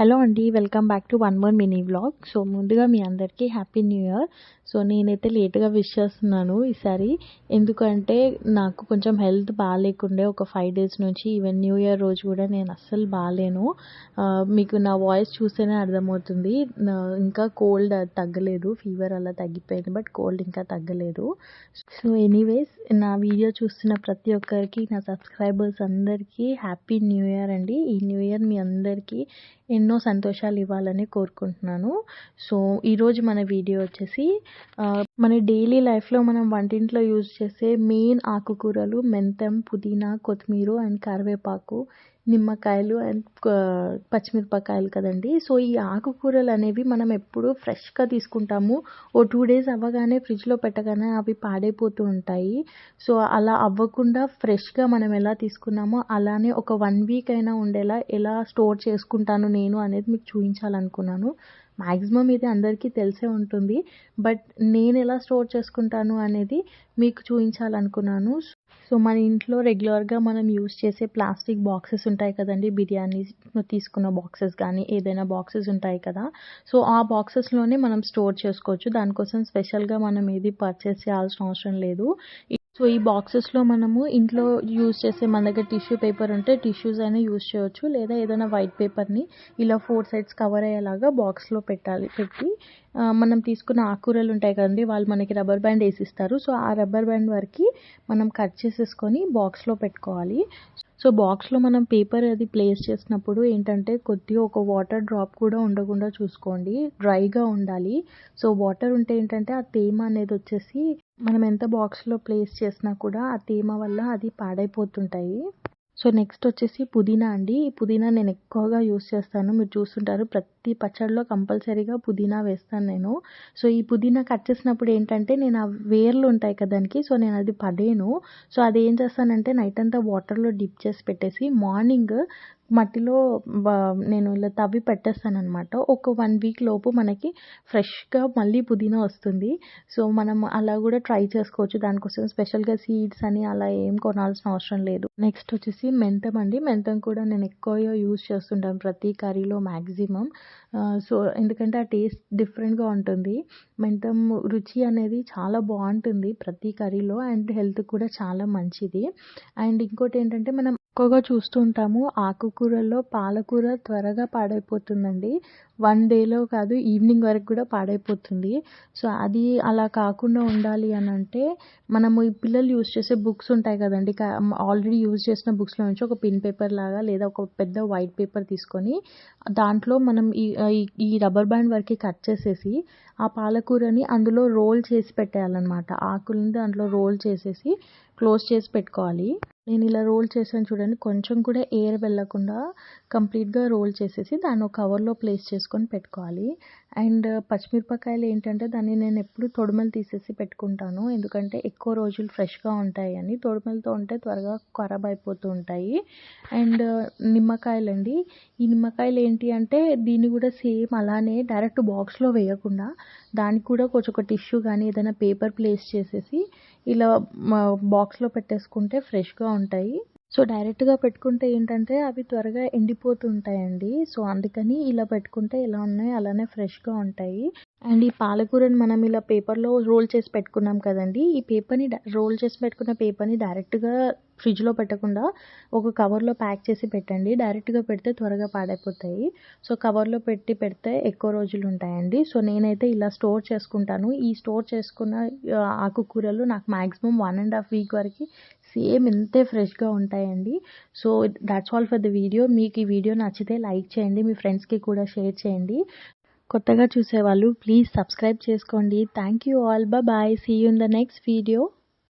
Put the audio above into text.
Hello అండి welcome back to one more mini vlog. So ముందుగా మీ అందరికీ హ్యాపీ న్యూ ఇయర్. సో నేనైతే లేట్గా విష్ చేస్తున్నాను ఈసారి. ఎందుకంటే నాకు కొంచెం హెల్త్ బాగాలేకుండే ఒక ఫైవ్ డేస్ నుంచి ఈవెన్ న్యూ ఇయర్ రోజు కూడా నేను అస్సలు బాగాలేను. మీకు నా వాయిస్ చూస్తేనే అర్థమవుతుంది. ఇంకా కోల్డ్ తగ్గలేదు ఫీవర్ అలా తగ్గిపోయింది బట్ కోల్డ్ ఇంకా తగ్గలేదు. సో ఎనీవేస్ నా వీడియో చూస్తున్న ప్రతి ఒక్కరికి నా సబ్స్క్రైబర్స్ అందరికీ హ్యాపీ న్యూ ఇయర్ అండి. ఈ న్యూ ఇయర్ మీ అందరికీ ఎన్నో సంతోషాలు ఇవ్వాలని కోరుకుంటున్నాను. సో ఈరోజు మన వీడియో వచ్చేసి మన డైలీ లైఫ్లో మనం వంటింట్లో యూజ్ చేసే మెయిన్ ఆకుకూరలు మెంతం పుదీనా కొత్తిమీర అండ్ కరివేపాకు నిమ్మకాయలు అండ్ పచ్చిమిరపకాయలు కదండి. సో ఈ ఆకుకూరలు అనేవి మనం ఎప్పుడు ఫ్రెష్గా తీసుకుంటాము. ఓ టూ డేస్ అవ్వగానే ఫ్రిడ్జ్లో పెట్టగానే అవి పాడైపోతూ ఉంటాయి. సో అలా అవ్వకుండా ఫ్రెష్గా మనం ఎలా తీసుకున్నామో అలానే ఒక వన్ వీక్ అయినా ఉండేలా ఎలా స్టోర్ చేసుకుంటాను నేను అనేది మీకు చూపించాలనుకున్నాను. మ్యాక్సిమం ఇది అందరికీ తెలిసే ఉంటుంది. బట్ నేను ఎలా స్టోర్ చేసుకుంటాను అనేది మీకు చూపించాలనుకున్నాను. సో మన ఇంట్లో రెగ్యులర్గా మనం యూస్ చేసే ప్లాస్టిక్ బాక్సెస్ ఉంటాయి కదండి. బిర్యానీ తీసుకున్న బాక్సెస్ కానీ ఏదైనా బాక్సెస్ ఉంటాయి కదా. సో ఆ బాక్సెస్లోనే మనం స్టోర్ చేసుకోవచ్చు. దానికోసం స్పెషల్గా మనం ఏది పర్చేస్ చేయాల్సిన అవసరం లేదు. సో ఈ బాక్సెస్లో మనము ఇంట్లో యూజ్ చేసే మన దగ్గర టిష్యూ పేపర్ ఉంటే టిష్యూస్ అయినా యూజ్ చేయొచ్చు. లేదా ఏదైనా వైట్ పేపర్ని ఇలా ఫోర్ సైడ్స్ కవర్ అయ్యేలాగా బాక్స్లో పెట్టాలి పెట్టి మనం తీసుకున్న ఆకుకూరలు ఉంటాయి కదండి వాళ్ళు మనకి రబ్బర్ బ్యాండ్ వేసిస్తారు. సో ఆ రబ్బర్ బ్యాండ్ వరకు మనం కట్ చేసేసుకొని బాక్స్లో పెట్టుకోవాలి. సో బాక్స్లో మనం పేపర్ అది ప్లేస్ చేసినప్పుడు ఏంటంటే కొద్దిగా ఒక వాటర్ డ్రాప్ కూడా ఉండకుండా చూసుకోండి. డ్రైగా ఉండాలి. సో వాటర్ ఉంటే ఏంటంటే ఆ తేమ అనేది వచ్చేసి మనం ఎంత బాక్స్లో ప్లేస్ చేసినా కూడా ఆ తేమ వల్ల అది పాడైపోతుంటాయి. సో నెక్స్ట్ వచ్చేసి పుదీనా అండి. ఈ పుదీనా నేను ఎక్కువగా యూస్ చేస్తాను. మీరు చూస్తుంటారు ప్రతి పచ్చడిలో కంపల్సరీగా పుదీనా వేస్తాను నేను. సో ఈ పుదీనా కట్ చేసినప్పుడు ఏంటంటే నేను ఆ వేర్లు ఉంటాయి కదానికి సో నేను అది పడేను సో అది ఏం చేస్తానంటే నైట్ అంతా వాటర్లో డిప్ చేసి పెట్టేసి మార్నింగ్ మట్టిలో నేను ఇలా తవ్వి పెట్టేస్తాను అనమాట ఒక వన్ వీక్ లోపు మనకి ఫ్రెష్గా మళ్ళీ పుదీనా వస్తుంది. సో మనం అలా కూడా ట్రై చేసుకోవచ్చు. దానికోసం స్పెషల్గా సీడ్స్ అని అలా ఏం కొనాల్సిన అవసరం లేదు. నెక్స్ట్ వచ్చేసి మెంతం అండి. మెంతం కూడా నేను ఎక్కువగా యూజ్ చేస్తుంటాను ప్రతి కర్రీలో మ్యాక్సిమం సో ఎందుకంటే ఆ టేస్ట్ డిఫరెంట్గా ఉంటుంది. మెంతం రుచి అనేది చాలా బాగుంటుంది ప్రతి కర్రీలో అండ్ హెల్త్ కూడా చాలా మంచిది. అండ్ ఇంకోటి ఏంటంటే మనం ఎక్కువగా చూస్తూ ఉంటాము ఆకుకూరల్లో పాలకూర త్వరగా పాడైపోతుందండి. వన్ డేలో కాదు ఈవినింగ్ వరకు కూడా పాడైపోతుంది. సో అది అలా కాకుండా ఉండాలి అని అంటే మనము ఈ పిల్లలు యూజ్ చేసే బుక్స్ ఉంటాయి కదండి. ఆల్రెడీ యూజ్ చేసిన బుక్స్లో నుంచి ఒక పిన్ పేపర్ లాగా లేదా ఒక పెద్ద వైట్ పేపర్ తీసుకొని దాంట్లో మనం ఈ ఈ- ఈ రబ్బర్ బ్యాండ్ వరకు కట్ చేసేసి ఆ పాలకూరని అందులో రోల్ చేసి పెట్టేయాలన్నమాట. ఆకులని దాంట్లో రోల్ చేసేసి క్లోజ్ చేసి పెట్టుకోవాలి. నేను ఇలా రోల్ చేసాను చూడండి. కొంచెం కూడా ఎయిర్ వెళ్ళకుండా కంప్లీట్గా రోల్ చేసేసి దాన్ని ఒక కవర్లో ప్లేస్ చేసుకొని పెట్టుకోవాలి. అండ్ పచ్చిమిరపకాయలు ఏంటంటే దాన్ని నేను ఎప్పుడు తొడుమలు తీసేసి పెట్టుకుంటాను. ఎందుకంటే ఎక్కువ రోజులు ఫ్రెష్గా ఉంటాయి అని తొడుమలతో ఉంటే త్వరగా ఖరాబ్ అయిపోతూ ఉంటాయి. అండ్ నిమ్మకాయలు అండి ఈ నిమ్మకాయలు ఏంటి అంటే దీన్ని కూడా సేమ్ అలానే డైరెక్ట్ బాక్స్లో వేయకుండా దానికి కూడా కొంచెం ఒక టిష్యూ కానీ ఏదైనా పేపర్ ప్లేస్ చేసేసి ఇలా బాక్స్లో పెట్టేసుకుంటే ఫ్రెష్గా ఉంటాయి. సో డైరెక్ట్గా పెట్టుకుంటే ఏంటంటే అవి త్వరగా ఎండిపోతుంటాయండి సో అందుకని ఇలా పెట్టుకుంటే ఎలా ఉన్నాయి? అలానే ఫ్రెష్గా ఉంటాయి. అండ్ ఈ పాలకూరని మనం ఇలా పేపర్లో రోల్ చేసి పెట్టుకున్నాం కదండి. ఈ పేపర్ని రోల్ చేసి పెట్టుకున్న పేపర్ని డైరెక్ట్గా ఫ్రిడ్జ్లో పెట్టకుండా ఒక కవర్లో ప్యాక్ చేసి పెట్టండి. డైరెక్ట్గా పెడితే త్వరగా పాడైపోతాయి. సో కవర్లో పెట్టి పెడితే ఎక్కువ రోజులు ఉంటాయండి. సో నేనైతే ఇలా స్టోర్ చేసుకుంటాను. ఈ స్టోర్ చేసుకున్న ఆకుకూరలు నాకు maximum one and half week వరకు సేమ్ ఇంతే ఫ్రెష్గా ఉంటాయండి. So that's all for the video. మీకు ఈ వీడియో నచ్చితే లైక్ చేయండి. మీ ఫ్రెండ్స్కి కూడా షేర్ చేయండి. కొత్తగా చూసేవాళ్ళు ప్లీజ్ సబ్స్క్రైబ్ చేసుకోండి. Thank you all bye see you in the next video